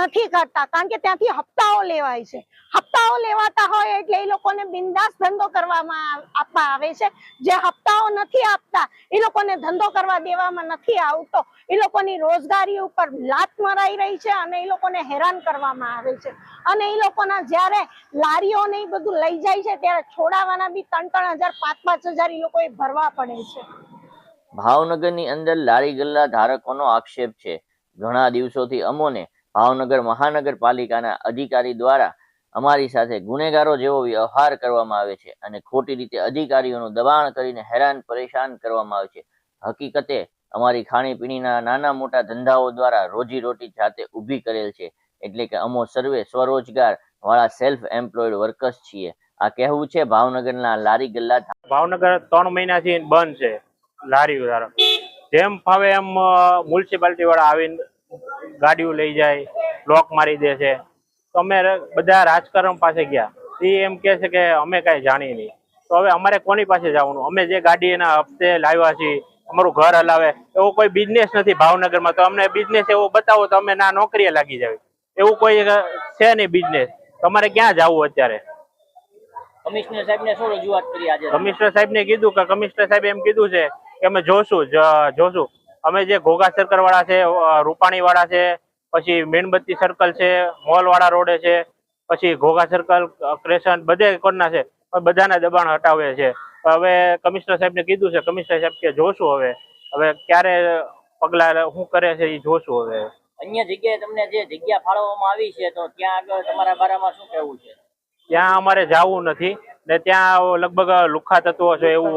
નથી કરતા, કારણ કે ત્યાંથી હપ્તાઓ લેવાય છે. હપ્તાઓ લેવાતા હોય એટલે એ લોકોને બિંદાસ ધંધો કરવામાં આપવા આવે છે. જે હપ્તાઓ નથી આપતા, એ લોકોને ધંધો કરવા દેવામાં નથી આવતો. એ લોકોની રોજગારી ઉપર લાત મરાઈ રહી છે અને એ લોકોને હેરાન કરવામાં આવે છે. અને એ લોકોના જ્યારે લારીઓ ને બધું લઈ જાય છે, ત્યારે છોડાવવાના બી ત્રણ ત્રણ હજાર પાંચ પાંચ હજાર એ લોકોએ ભરવા પડે છે. ભાવનગરની અંદર લારી ગલ્લા ધારકોનો આક્ષેપ છે. ઘણા દિવસોથી અમોને ભાવનગર મહાનગરપાલિકાના અધિકારી દ્વારા અમારી સાથે ગુનેગારો જેવો વ્યવહાર કરવામાં આવે છે અને ખોટી રીતે અધિકારીઓનું દબાણ કરીને હેરાન પરેશાન કરવામાં આવે છે. હકીકતે અમારી ખાણીપીણીના નાના મોટા ધંધાઓ દ્વારા રોજીરોટી જાતે ઊભી કરેલ છે. એટલે કે અમો સર્વે સ્વરોજગાર વાળા સેલ્ફ એમ્પ્લોયડ વર્કર્સ છીએ. આ કહેવું છે ભાવનગરના લારી ગલ્લા ભાવનગર ત્રણ મહિનાથી બંધ છે લારી જેમ ફાવે એમ મ્યુનિસિપાલિટી વાળા આવીને ગાડીઓ લઈ જાય લોક મારી દે છે. તો અમે બધા રાજકારણ પાસે ગયા. એ એમ કે છે કે અમે કાંઈ જાણીએ નહીં. તો હવે અમારે કોની પાસે જવાનું? અમે જે ગાડી એના હપ્તે લાવ્યા છીએ અમારું ઘર હલાવે એવો કોઈ બિઝનેસ નથી ભાવનગરમાં. તો અમને બિઝનેસ એવો બતાવો તો અમે ના નોકરીએ લાગી જાય. એવું કોઈ છે નહીં બિઝનેસ તમારે ક્યાં જવું અત્યારે? કમિશનર સાહેબને શું રજૂઆત કરી આજે. કમિશનર સાહેબ ને કીધું કે કમિશનર સાહેબ એમ કીધું છે કે અમે જોશું જોશું. અમે જે ઘોઘા સર્કલ વાળા છે રૂપાણી વાળા છે પછી મીણબત્તી સર્કલ છે મોલ વાળા રોડે છે પછી ઘોઘા સર્કલ ક્રેશન બધે કોરના છે બધાના દબાણ હટાવે છે. હવે કમિશનર સાહેબને કીધું છે કમિશનર સાહેબ કે જોશું હવે. હવે ક્યારે પગલા શું કરે છે એ જોશું હવે. અન્ય જગ્યાએ તમને જે જગ્યા ફાળવવામાં આવી છે તો ત્યાં આગળ તમારા બારામાં શું કહેવું છે? ત્યાં અમારે જવું નથી. ને ત્યાં લગભગ લુખા તત્વો છે એવું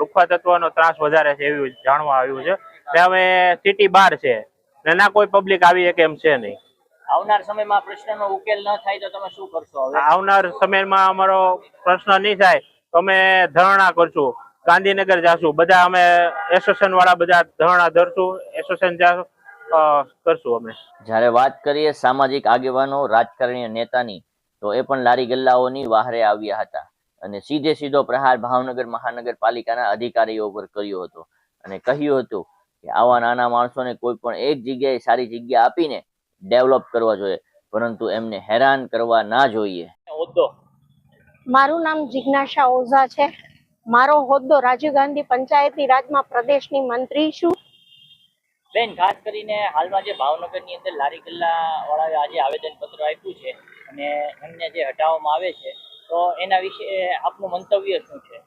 લુખા તત્વનો ત્રાસ વધારે છે એવું જાણવા આવ્યું છે. ને હવે સિટી બહાર છે. ને ના કોઈ પબ્લિક આવી શકે એમ છે નહીં. આવનાર સમયમાં પ્રશ્નનો ઉકેલ ન થાય તો તમે શું કરશો આવનાર સમયમાં અમારો પ્રશ્ન નહીં થાય. તો અમે ધરણા કરશું. ગાંધીનગર જાશું. બધા અમે એસોસિએશન વાળા બધા ધરણા ધરશું. એસોસિએશન જાશું કરશું અમે. જ્યારે વાત કરીએ સામાજિક આગેવાનો રાજકારણીય નેતાની તો એ પણ લારી ગલ્લાઓની વાહરે આવ્યા હતા. અને સીધે સીધો પ્રહાર ભાવનગર મહાનગરપાલિકાના અધિકારીઓ પર કર્યો હતો. અને કહ્યું હતું કે આવા નાના માણસોને કોઈ પણ એક જગ્યાએ સારી જગ્યા આપીને ડેવલપ કરવા જોઈએ પરંતુ એમને હેરાન કરવા ના જોઈએ. મારું નામ જિજ્ઞાસા ઓઝા છે. મારો હોદ્દો રાજીવ ગાંધી પંચાયતી રાજમાં પ્રદેશની મંત્રી છું. બેન ખાસ કરીને હાલમાં જે ભાવનગરની અંદર લારી ગલ્લા વાળાએ આજે આવેદન પત્ર આપ્યું છે અને એમને જે હટાવવામાં આવે છે, તો એના વિશે આપનું મંતવ્ય શું છે?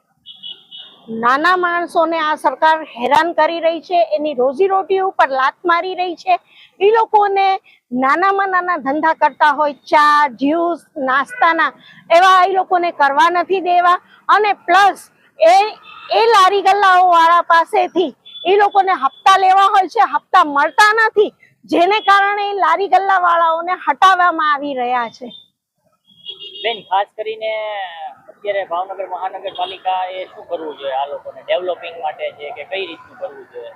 નાના માણસોને આ સરકાર હેરાન કરી રહી છે, એની રોજીરોટી ઉપર લાત મારી રહી છે. એ લોકોને નાનામાં નાના ધંધા કરતા હોય, ચા, જ્યુસ, નાસ્તાના, એવા એ લોકોને કરવા નથી દેવા. અને પ્લસ એ એ લારી ગલ્લાઓ વાળા પાસેથી એ લોકોને હપ્તા લેવા હોય છે, હપ્તા મળતા નથી. જેને કારણે લારી ગલ્લા વાળાઓને હટાવવામાં આવી રહ્યા છે. બેન ખાસ કરીને અત્યારે ભાવનગર મહાનગરપાલિકા એ શું કરવું જોઈએ આ લોકોને? ડેવલપિંગ માટે છે કે કઈ રીતનું કરવું જોઈએ?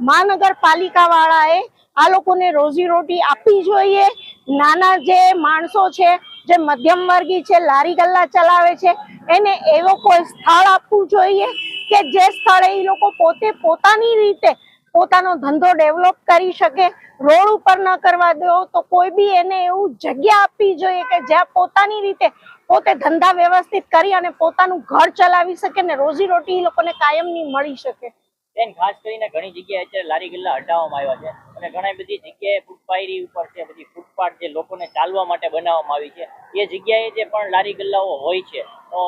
મહાનગરપાલિકા વાળાએ આ લોકોને રોજીરોટી આપવી જોઈએ. નાના જે માણસો છે જે મધ્યમ વર્ગી છે લારી ગલ્લા ચલાવે છે એને એવો કોઈ સ્થળ આપવું જોઈએ કે જે સ્થળે એ લોકો પોતે પોતાની રીતે પોતાનો ધંધો ડેવલપ કરી શકે રોડ ઉપર ન કરવા દો તો કોઈ બી એને એવું જગ્યા આપવી જોઈએ કે જ્યાં પોતાની રીતે પોતે ધંધા વ્યવસ્થિત કરી અને પોતાનું ઘર ચલાવી શકે ને રોજી રોટી એ લોકોને કાયમની મળી શકે. બેન, ખાસ કરીને ઘણી જગ્યાએ અત્યારે લારી ગલ્લા હટાવવામાં આવ્યા છે અને ઘણી બધી જગ્યાએ ફૂટપાયરી ઉપર છે, બધી ફૂટપાથ જે લોકોને ચાલવા માટે બનાવવામાં આવી છે, એ જગ્યાએ જે પણ લારી ગલ્લાઓ હોય છે, તો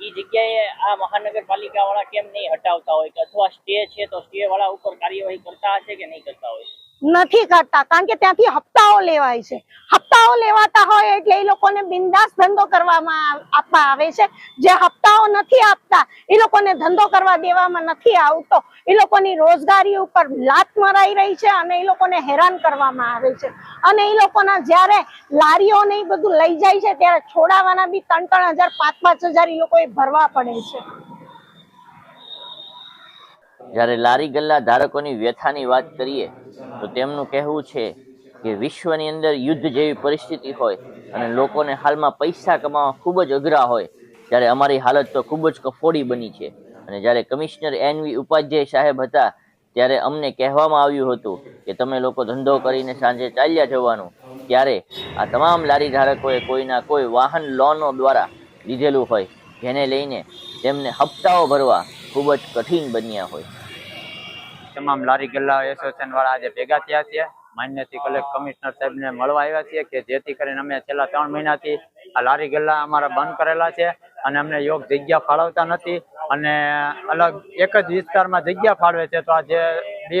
એ જગ્યાએ આ મહાનગરપાલિકા વાળા કેમ નહીં હટાવતા હોય કે અથવા સ્ટે છે તો સ્ટે વાળા ઉપર કાર્યવાહી કરતા હશે કે નહીં કરતા હોય? નથી કરતા, કારણ કે ત્યાંથી હપ્તાઓ લેવાય છે. હપ્તાઓ લેવાતા હોય એટલે એ લોકોને બિંદાસ ધંધો કરવામાં આપવા આવે છે. જે હપ્તાઓ નથી આપતા, એ લોકોને ધંધો કરવા દેવામાં નથી આવતો. એ લોકોની રોજગારી ઉપર લાત મરાઈ રહી છે અને એ લોકોને હેરાન કરવામાં આવે છે. અને એ લોકોના જ્યારે લારીઓને એ બધું લઈ જાય છે, ત્યારે છોડાવવાના બી ત્રણ ત્રણ હજાર પાંચ પાંચ હજાર એ લોકોએ ભરવા પડે છે. જ્યારે લારી ગલ્લા ધારકોની વ્યથાની વાત કરીએ, તો તેમનું કહેવું છે કે વિશ્વની અંદર યુદ્ધ જેવી પરિસ્થિતિ હોય અને લોકોને હાલમાં પૈસા કમાવા ખૂબ જ અઘરા હોય, ત્યારે અમારી હાલત તો ખૂબ જ કફોડી બની છે. અને જ્યારે કમિશનર એન વી ઉપાધ્યાય સાહેબ હતા, ત્યારે અમને કહેવામાં આવ્યું હતું કે તમે લોકો ધંધો કરીને સાંજે ચાલ્યા જવાનું, ત્યારે આ તમામ લારી ધારકોએ કોઈના કોઈ વાહન લોનો દ્વારા લીધેલું હોય, જેને લઈને તેમને હપ્તાઓ ભરવા ખૂબ જ કઠિન બન્યા હોય. તમામ લારી ગલ્લા એસોસિએશન વાળા આજે ભેગા થયા છે. માન્યથી કલેક્ટ કમિશનર સાહેબને મળવા આવ્યા છીએ કે જેથી કરીને અમે છેલ્લા ત્રણ મહિનાથી આ લારી ગલ્લા અમારા બંધ કરેલા છે અને અમને યોગ જગ્યા ફાળવતા નથી અને અલગ એક જ વિસ્તારમાં જગ્યા ફાળવે છે. તો આજે બે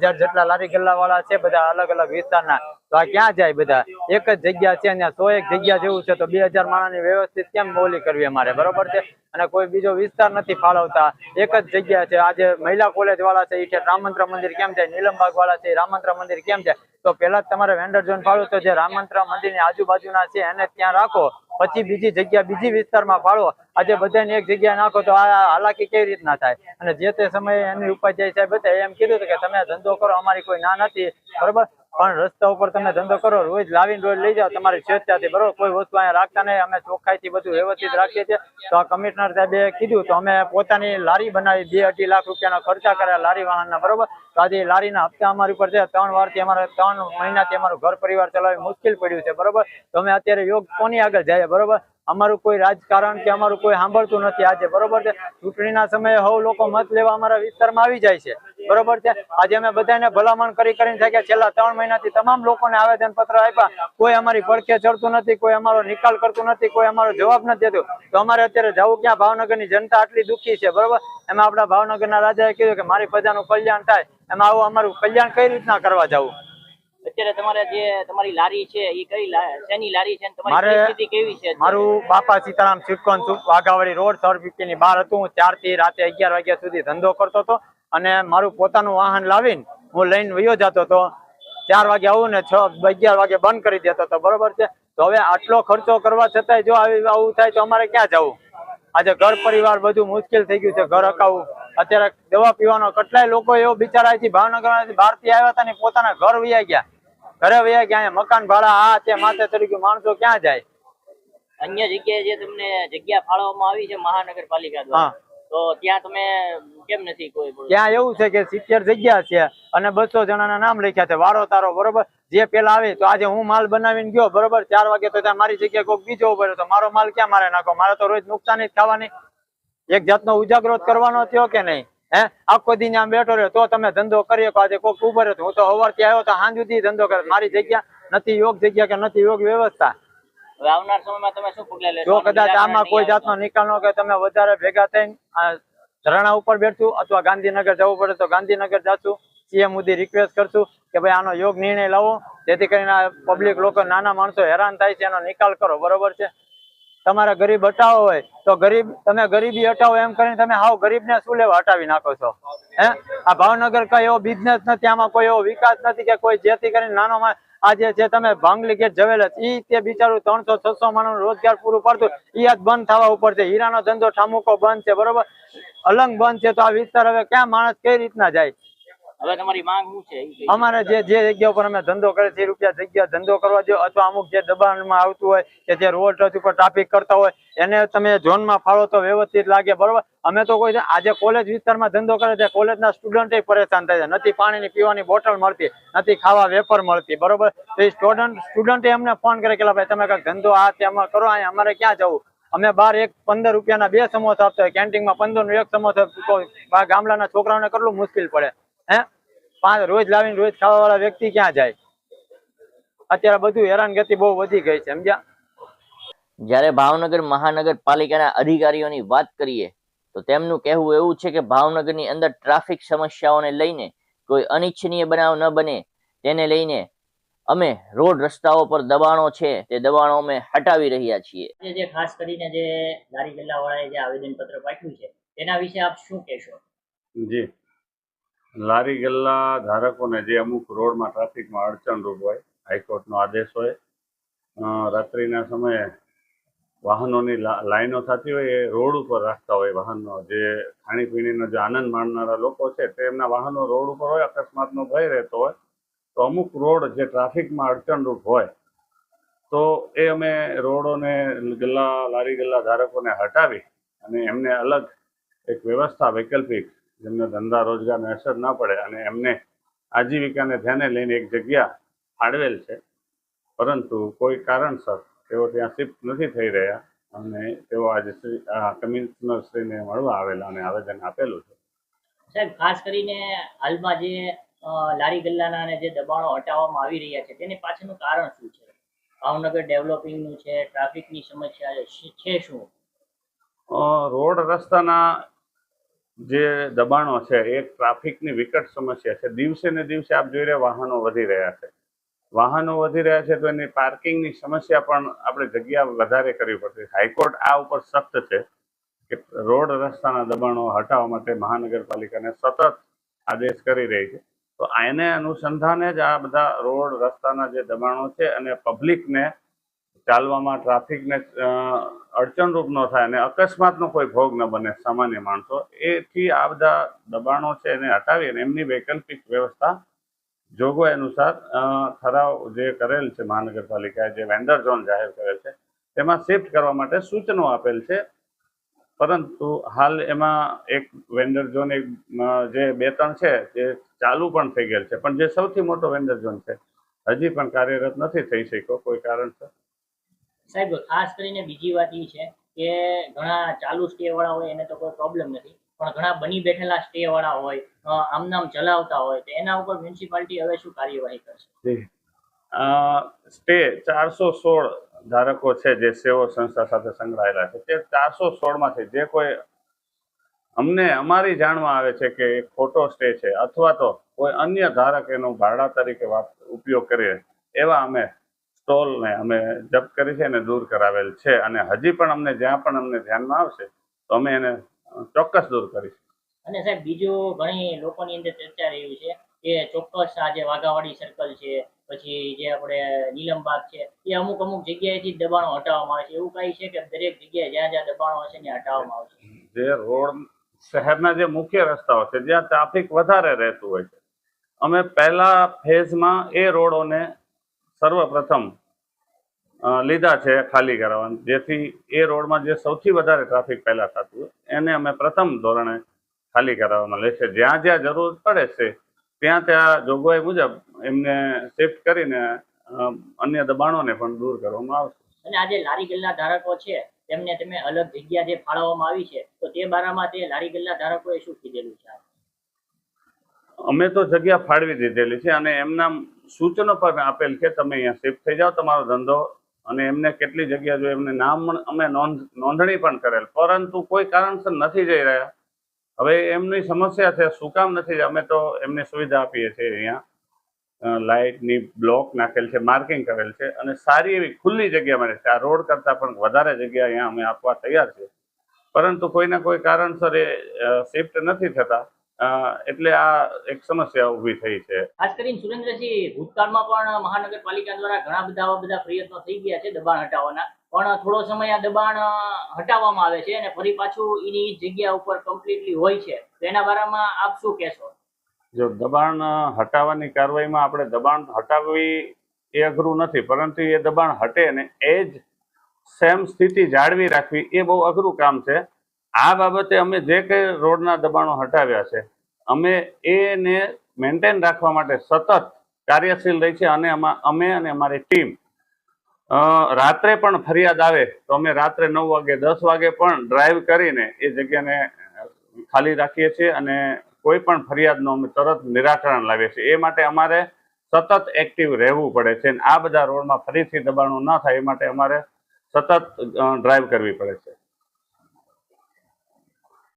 હજાર જેટલા લારી ગલ્લા વાળા છે, બધા અલગ અલગ વિસ્તારના તો આ ક્યાં જાય બધા? એક જ જગ્યા છે ત્યાં સો એક જગ્યા જેવું છે, તો બે હજાર માણસની વ્યવસ્થિત કેમ બોલી કરવી અમારે? બરોબર છે? અને કોઈ બીજો વિસ્તાર નથી ફાળવતા. એક જ જગ્યા છે. આજે મહિલા કોલેજ વાળા છે એ છે રામમંત્ર મંદિર કેમ જાય? નીલમબાગ વાળા છે રામંત્ર મંદિર કેમ જાય? તો પેલા તમારે વેન્ડર ઝોન ફાળવો તો જે રામમંત્ર મંદિરની આજુબાજુના છે, એને ત્યાં રાખો. પછી બીજી જગ્યા, બીજી વિસ્તારમાં ફાળવો આજે બધાને એક જગ્યા નાખો તો આ હાલાકી કેવી રીતના થાય? અને જે તે સમયે એની ઉપાધ્યાય સાહેબ હતા એમ કીધું કે, તમે ધંધો કરો, અમારી કોઈ ના નથી. બરોબર? પણ રસ્તા ઉપર તમે ધંધો કરો, રોજ લાવીને રોજ લઈ જાઓ, તમારી સ્વેચ્છાથી, બરોબર? કોઈ વસ્તુ અહીંયા રાખતા નહીં, અમે ચોખ્ખાઈથી બધું વ્યવસ્થિત રાખીએ છીએ. તો આ કમિશનર સાહેબે કીધું, તો અમે પોતાની લારી બનાવી, બે અઢી લાખ રૂપિયાના ખર્ચા કર્યા લારી વાહનના, બરોબર? તો આજે લારીના હપ્તા અમારી ઉપર છે ત્રણ વારથી અમારે ત્રણ મહિનાથી અમારું ઘર પરિવાર ચલાવવી મુશ્કેલ પડ્યું છે, બરોબર? તો અમે અત્યારે યોગ કોની આગળ જઈએ બરોબર? અમારું કોઈ રાજકારણ કે અમારું કોઈ સાંભળતું નથી આજે, બરોબર છે? ચૂંટણીના સમયે હવ લોકો મત લેવા અમારા વિસ્તારમાં આવી જાય છે, બરોબર છે? આજે અમે બધાને ભલામણ કરી છેલ્લા ત્રણ મહિનાથી તમામ લોકોને આવેદન પત્ર આપ્યા. કોઈ અમારી પડખે ચડતું નથી, કોઈ અમારો નિકાલ કરતું નથી, કોઈ અમારો જવાબ નથી દેતું. તો અમારે અત્યારે જવું ક્યાં? ભાવનગરની જનતા આટલી દુઃખી છે, બરોબર? એમાં આપણા ભાવનગરના રાજાએ કીધું કે મારી પ્રજાનું કલ્યાણ થાય. એમાં આવું અમારું કલ્યાણ કઈ રીતના કરવા જવું? અત્યારે તમારે જે તમારી લારી છે એ કઈ શેની લારી છે તમારી સ્થિતિ કેવી છે મારું બાપા સીતારામ સિટકોન વાઘાવાડી રોડ સરની બહાર હતું. હું ચારથી રાતે અગિયાર વાગ્યા સુધી ધંધો કરતો હતો અને મારું પોતાનું વાહન લાવીને હું લઈને વયો જતો હતો. ચાર વાગે આવું ને છ અગિયાર વાગે બંધ કરી દેતો હતો. બરોબર છે? તો હવે આટલો ખર્ચો કરવા છતાંય જો આવી આવું થાય તો અમારે ક્યાં જવું? આજે ઘર પરિવાર બધું મુશ્કેલ થઈ ગયું છે. ઘર અકાવું. અત્યારે દવા પીવાનો કેટલાય લોકો એવો બિચારા છે ભાવનગર બહારથી આવ્યા હતા ને પોતાના ઘર વયા ગયા. ઘરે વયા ગયા અહીંયા મકાન ભાડા આ તે માથે તરીકે માણસો ક્યાં જાય? અન્ય જગ્યાએ જે તમને જગ્યા ફાળવવામાં આવી છે મહાનગરપાલિકા દ્વારા તો ત્યાં તમે કેમ નથી કોઈ ત્યાં એવું છે કે સિત્તેર જગ્યા છે અને બસો જણાના નામ લખ્યા છે વારો તારો બરોબર? જે પેલા આવે તો આજે હું માલ બનાવીને ગયો બરોબર? ચાર વાગે તો ત્યાં મારી જગ્યાએ કોઈક બીજો ઊભો તો મારો માલ ક્યાં મારે નાખો મારે તો રોજ નુકસાની જ થવાની. એક જાતનો ઉજાગરો જ કરવાનો થયો કે નહીં? હે? આખો દી આમ બેઠો રહ્યો. તો તમે ધંધો કરીએ આજે કોક ઊભો રહ્યો હું તો સવારથી આવ્યો તો સાંજ સુધી ધંધો કરે. મારી જગ્યા નથી યોગ જગ્યા કે નથી યોગ વ્યવસ્થા. આવનાર સમયમાં તમે શું પગલાં લેશો? જો કદાચ આમાં કોઈ જાતનો નિકાલ ન કે તમે વધારે ભેગા થઈને ધરણા ઉપર બેઠશું અથવા ગાંધીનગર જવું પડે તો ગાંધીનગર જાશું. સીએમ સુધી રિક્વેસ્ટ કરશું કે ભાઈ આનો યોગ નિર્ણય લાવો. જેથી કરીને પબ્લિક લોકો નાના માણસો હેરાન થાય છે એનો નિકાલ કરો. બરોબર છે? તમારે ગરીબ હટાવો હોય, તો ગરીબ, તમે ગરીબી હટાવો એમ કરીને તમે હાવ ગરીબને શું લેવા હટાવી નાખો છો? હે? આ ભાવનગર કઈ એવો બિઝનેસ નથી, આમાં કોઈ એવો વિકાસ નથી કે કોઈ જેથી કરીને નાનો આજે જે તમે ભાંગલી ગેટ જવેલ ઈ તે બિચારું ત્રણસો, છસો માણસ રોજગાર પૂરું પડતું ઈ આજ બંધ થવા ઉપર છે. હીરાનો ધંધો ઠામુકો બંધ છે, બરોબર? અલંગ બંધ છે, તો આ વિસ્તાર હવે ક્યાં માણસ કઈ રીતના જાય? હવે તમારી માંગ શું છે? અમારે જે જે જગ્યા ઉપર અમે ધંધો કરે છે રૂપિયા જગ્યા ધંધો કરવા દો અથવા અમુક જે દબાણમાં આવતું હોય, કે જે રોડ ટચ ઉપર ટ્રાફિક કરતા હોય, એને તમે ઝોનમાં ફાળો તો વ્યવસ્થિત લાગે, બરોબર? અમે તો કોઈ આજે કોલેજ વિસ્તારમાં ધંધો કરે છે કોલેજના સ્ટુડન્ટ પરેશાન થાય છે. નથી પાણીની પીવાની બોટલ મળતી, નથી ખાવા વેફર મળતી, બરોબર? તો એ સ્ટુડન્ટ સ્ટુડન્ટે અમને ફોન કરે કે ભાઈ, તમે કાંઈક ધંધો આ તે અમે કરો, અહીંયા અમારે ક્યાં જવું? અમે બાર એક પંદર રૂપિયાના બે સમોસા આપતા હોય કેન્ટીનમાં પંદરનું એક સમોસા ગામડાના છોકરાઓને કેટલું મુશ્કેલ પડે? હે? પાંચ રોજ લાવીને રોજ ખાવા વાળા વ્યક્તિ ક્યાં જાય? અત્યારે બધું હેરાનગતિ બહુ વધી ગઈ છે સમજ્યા? જ્યારે ભાવનગર મહાનગરપાલિકાના અધિકારીઓની વાત કરીએ તો તેમનું કહેવું એવું છે કે ભાવનગરની અંદર ટ્રાફિક સમસ્યાઓને લઈને કોઈ અનિચ્છનીય બનાવ ન બને. તેને લઈને અમે રોડ રસ્તાઓ પર દબાણો છે તે દબાણો અમે હટાવી રહ્યા છીએ. જે ખાસ કરીને જે લારી ગલ્લા વાળાએ જે આવેદન પત્ર પાઠવ્યું છે તેના વિશે આપ શું કહેશો? જી. લારી ગલ્લા ધારકોને જે અમુક રોડમાં ટ્રાફિકમાં અડચણરૂપ હોય, હાઈકોર્ટનો આદેશ હોય રાત્રિના સમયે વાહનોની લાઈનો થતી હોય, એ રોડ ઉપર રાખતા હોય વાહનો જે ખાણીપીણીનો જે આનંદ માણનારા લોકો છે, તે એમના વાહનો રોડ ઉપર હોય, અકસ્માતનો ભય રહેતો હોય, તો અમુક રોડ જે ટ્રાફિકમાં અડચણરૂપ હોય, તો એ અમે રોડોને ગલ્લા, લારી ગલ્લા ધારકોને હટાવી અને એમને અલગ એક વ્યવસ્થા વૈકલ્પિક જેમને ધંધા રોજગારને અસર ન પડે અને એમને આજીવિકાને ધ્યાને લઈને એક જગ્યા ફાળવેલ છે. પરંતુ કોઈ કારણસર તેઓ ત્યાં શિફ્ટ નથી થઈ રહ્યા અને તેઓ આજે શ્રી આ શ્રીને મળવા આવેલા અને આવેદન આપેલું છે. સાહેબ ખાસ કરીને હાલમાં જે લારી ગલ્લાના અને જે દબાણો હટાવવામાં આવી રહ્યા છે તેની પાછળનું કારણ શું છે? ભાવનગર ડેવલપિંગનું છે ટ્રાફિકની સમસ્યા છે- શું? રોડ રસ્તાના જે દબાણો છે એ ટ્રાફિકની વિકટ સમસ્યા છે. દિવસે ને દિવસે આપ જોઈ રહ્યા વાહનો વધી રહ્યા છે. વાહનો વધી રહ્યા છે તો એની પાર્કિંગની સમસ્યા પણ આપણે જગ્યા વધારે કરવી પડશે. હાઈકોર્ટ આ ઉપર સખ્ત છે કે રોડ રસ્તાના દબાણો હટાવવા માટે મહાનગરપાલિકાને સતત આદેશ કરી રહી છે. તો એને અનુસંધાને જ આ બધા રોડ રસ્તાના જે દબાણો છે અને પબ્લિકને ચાલવામાં ટ્રાફિકને અડચણરૂપ ન થાય અને અકસ્માતનો કોઈ ભોગ ન બને સામાન્ય માણસો, એથી આ બધા દબાણો છે એને હટાવી અને એમની વૈકલ્પિક વ્યવસ્થા જોગવાઈ અનુસાર ઠરાવ જે કરેલ છે મહાનગરપાલિકાએ, જે વેન્ડર ઝોન જાહેર કરેલ છે, તેમાં શિફ્ટ કરવા માટે સૂચનો આપેલ છે. પરંતુ હાલ એમાં એક વેન્ડર ઝોન એક જે બે ત્રણ છે જે ચાલુ પણ થઈ ગયેલ છે. પણ જે સૌથી મોટો વેન્ડર ઝોન છે, હજી પણ કાર્યરત નથી થઈ શક્યો કોઈ કારણસર. સાહેબ, ખાસ કરીને બીજી વાત એ છે કે ઘણા ચાલુ સ્ટે વાળા હોય, એને તો કોઈ પ્રોબ્લેમ નથી. પણ ઘણા બની બેઠેલા સ્ટે વાળા હોય આમનામ આમ નામ ચલાવતા હોય, તો એના ઉપર મ્યુનિસિપાલિટી હવે શું કાર્યવાહી કરશે? સ્ટે ચારસો સોળ ધારકો છે જે સેવો સંસ્થા સાથે સંકળાયેલા છે. તે ચારસો સોળમાંથી જે કોઈ અમને, અમારી જાણવા આવે છે કે ખોટો સ્ટે છે, અથવા તો કોઈ અન્ય ધારક એનો ભાડા તરીકે ઉપયોગ કરે એવા અમે સ્ટોલને અમે જપ્ત કરી છે અને દૂર કરાવેલ છે. અને હજી પણ અમને જ્યાં પણ અમને ધ્યાનમાં આવશે તો અમે એને ચોક્કસ દૂર કરીશું. અને સાહેબ બીજું ઘણી લોકોની અંદર ચર્ચા રહ્યું છે કે ચોક્કસ આ જે વાઘાવાડી સર્કલ છે પછી જે આપણે નીલમબાગ છે એ અમુક અમુક જગ્યાએથી દબાણો હટાવવામાં આવે છે. એવું કઈ છે કે દરેક જગ્યાએ જ્યાં જ્યાં દબાણો હશે ત્યાં હટાવવામાં આવશે? જે રોડ શહેરના જે મુખ્ય રસ્તાઓ છે જ્યાં ટ્રાફિક વધારે રહેતું હોય છે. અમે પહેલા ફેઝમાં એ રોડોને સર્વપ્રથમ લીધા છે ખાલી કરાવવા જેથી એ રોડમાં જે સૌથી વધારે ટ્રાફિક પહેલાં થતું એને અમે પ્રથમ ધોરણે ખાલી કરાવવામાં લે છે. જ્યાં જ્યાં જરૂર પડે છે ત્યાં ત્યાં જોગવાઈ મુજબ એમને શિફ્ટ કરીને અન્ય દબાણોને પણ દૂર કરવામાં આવશે. અને આ જે લારી ગલ્લા ધારકો છે તેમને તમે અલગ જગ્યા જે ફાળવવામાં આવી છે તો તે બારામાં તે લારી ગલ્લા ધારકોએ શું કીધેલું છે? અમે તો જગ્યા ફાળવી દીધેલી છે અને એમના સૂચનો પણ આપેલ છે, તમે અહીંયા શિફ્ટ થઈ જાઓ તમારો ધંધો અને એમને કેટલી જગ્યા જોઈએ, એમને નામ અમે નોંધ, નોંધણી પણ કરેલ. પરંતુ કોઈ કારણસર નથી જઈ રહ્યા. હવે એમની સમસ્યા છે, શું કામ નથી, અમે તો એમને સુવિધા આપીએ છીએ અહીંયા. લાઇટની બ્લોક નાખેલ છે, માર્કિંગ કરેલ છે અને સારી એવી ખુલ્લી જગ્યા મળે છે. આ રોડ કરતાં પણ વધારે જગ્યા અહીંયા અમે આપવા તૈયાર છે પરંતુ કોઈના કોઈ કારણસર એ શિફ્ટ નથી થતા. એટલે આ એક સમસ્યા ઊભી થઈ છે. ખાસ કરીને સુરેન્દ્રસિંહ ભૂતકાળમાં પણ મહાનગરપાલિકા દ્વારા ઘણા બધા આવા બધા પ્રયત્નો થઈ ગયા છે દબાણ હટાવવાના. પણ થોડો સમય આ દબાણ હટાવવામાં આવે છે અને ફરી પાછું એની જગ્યા ઉપર કમ્પ્લીટલી હોય છે. તો એના બારામાં આપ શું કહેશો? જો દબાણ હટાવવાની કાર્યવાહીમાં આપણે દબાણ હટાવવી એ અઘરું નથી પરંતુ એ દબાણ હટે ને એ જ સેમ સ્થિતિ જાળવી રાખવી એ બહુ અઘરું કામ છે. આ બાબતે અમે જે કંઈ રોડના દબાણો હટાવ્યા છે અમે એને મેન્ટેન રાખવા માટે સતત કાર્યશીલ રહી છે અને અમે અને અમારી ટીમ રાત્રે પણ ફરિયાદ આવે તો અમે રાત્રે નવ વાગે, દસ વાગે પણ ડ્રાઈવ કરીને એ જગ્યાને ખાલી રાખીએ છીએ અને કોઈ પણ ફરિયાદનું અમે તરત નિરાકરણ લાવીએ છીએ. એ માટે અમારે સતત એક્ટિવ રહેવું પડે છે અને આ બધા રોડમાં ફરીથી દબાણો ન થાય એ માટે અમારે સતત ડ્રાઈવ કરવી પડે છે.